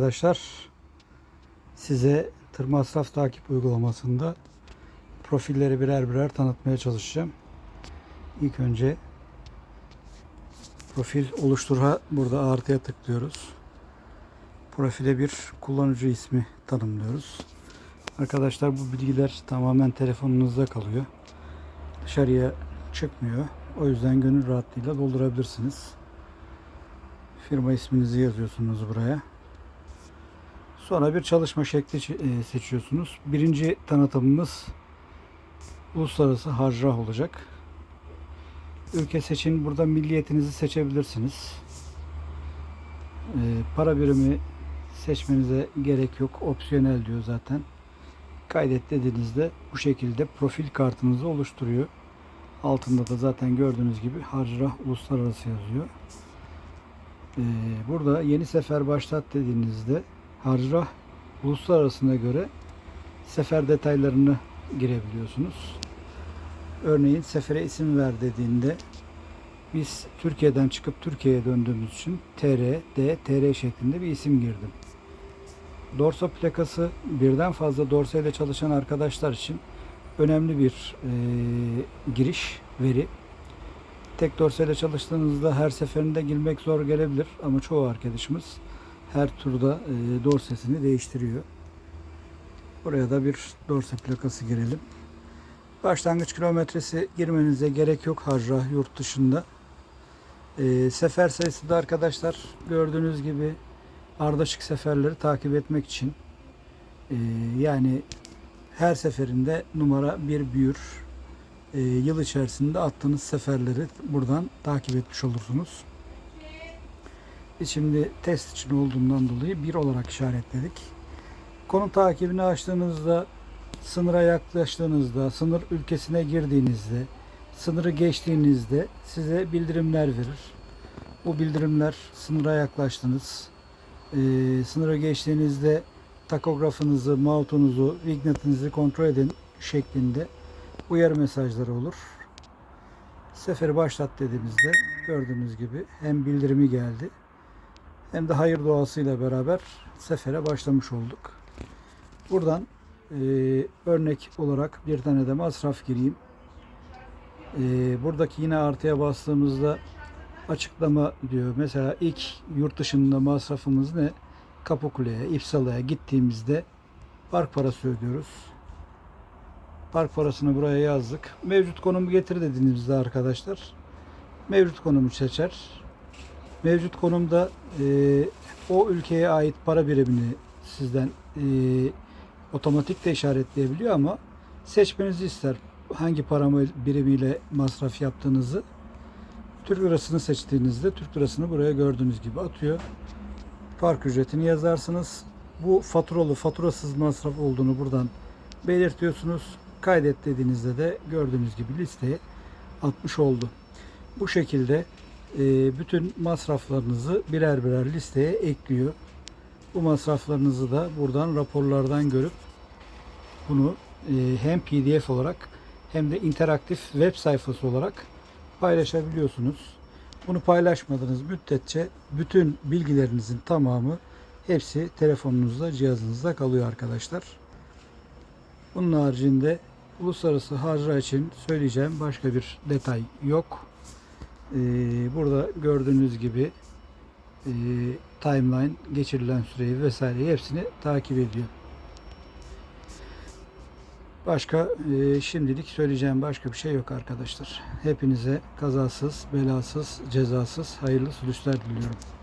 Arkadaşlar size tır masraf takip uygulamasında profilleri birer birer tanıtmaya çalışacağım. İlk önce profil oluştura burada artıya tıklıyoruz. Profile bir kullanıcı ismi tanımlıyoruz. Arkadaşlar bu bilgiler tamamen telefonunuzda kalıyor. Dışarıya çıkmıyor. O yüzden gönül rahatlığıyla doldurabilirsiniz. Firma isminizi yazıyorsunuz buraya. Sonra bir çalışma şekli e, seçiyorsunuz. Birinci tanıtımımız uluslararası harcırah olacak. Ülke seçin. Burada milliyetinizi seçebilirsiniz. E, para birimi seçmenize gerek yok. Opsiyonel diyor zaten. Kaydet dediğinizde bu şekilde profil kartınızı oluşturuyor. Altında da zaten gördüğünüz gibi harcırah uluslararası yazıyor. Ee, burada yeni sefer başlat dediğinizde harcırah uluslararasına göre sefer detaylarını girebiliyorsunuz. Örneğin sefere isim ver dediğinde biz Türkiye'den çıkıp Türkiye'ye döndüğümüz için TR, D, TR şeklinde bir isim girdim. Dorsa plakası birden fazla dorsa ile çalışan arkadaşlar için önemli bir e, giriş veri. Tek dorseyle çalıştığınızda her seferinde girmek zor gelebilir ama çoğu arkadaşımız her turda e, dorsesini değiştiriyor. Buraya da bir dorse plakası girelim. Başlangıç kilometresi girmenize gerek yok harca yurt dışında. E, sefer sayısı da arkadaşlar gördüğünüz gibi ardışık seferleri takip etmek için e, yani her seferinde numara bir büyür e, yıl içerisinde attığınız seferleri buradan takip etmiş olursunuz. Biz şimdi test için olduğundan dolayı bir olarak işaretledik. Konum takibini açtığınızda sınıra yaklaştığınızda, sınır ülkesine girdiğinizde, sınırı geçtiğinizde size bildirimler verir. Bu bildirimler sınıra yaklaştınız. E, sınırı geçtiğinizde takografınızı, moutunuzu, vignetinizi kontrol edin şeklinde uyarı mesajları olur. Seferi başlat dediğimizde gördüğünüz gibi hem bildirimi geldi hem de hayır duasıyla beraber sefere başlamış olduk. Buradan e, örnek olarak bir tane de masraf gireyim. E, buradaki yine artıya bastığımızda açıklama diyor. Mesela ilk yurt dışında masrafımız ne? Kapıkule'ye, İpsala'ya gittiğimizde park parası ödüyoruz. Park parasını buraya yazdık. Mevcut konumu getir dediğimizde arkadaşlar mevcut konumu seçer. Mevcut konumda e, o ülkeye ait para birimini sizden e, otomatik de işaretleyebiliyor ama seçmenizi ister. Hangi para birimiyle masraf yaptığınızı Türk lirasını seçtiğinizde Türk lirasını buraya gördüğünüz gibi atıyor. Park ücretini yazarsınız. Bu faturalı, faturasız masraf olduğunu buradan belirtiyorsunuz. Kaydet dediğinizde de gördüğünüz gibi listeye atmış oldu. Bu şekilde bütün masraflarınızı birer birer listeye ekliyor. Bu masraflarınızı da buradan raporlardan görüp bunu e, hem PDF olarak hem de interaktif web sayfası olarak paylaşabiliyorsunuz. Bunu paylaşmadığınız müddetçe bütün bilgilerinizin tamamı hepsi telefonunuzda, cihazınızda kalıyor arkadaşlar. Bunun haricinde uluslararası harca için söyleyeceğim başka bir detay yok. Ee, burada gördüğünüz gibi e, timeline, geçirilen süreyi vesaire hepsini takip ediyor. Başka e, şimdilik söyleyeceğim başka bir şey yok arkadaşlar. Hepinize kazasız, belasız, cezasız hayırlı sürüşler diliyorum.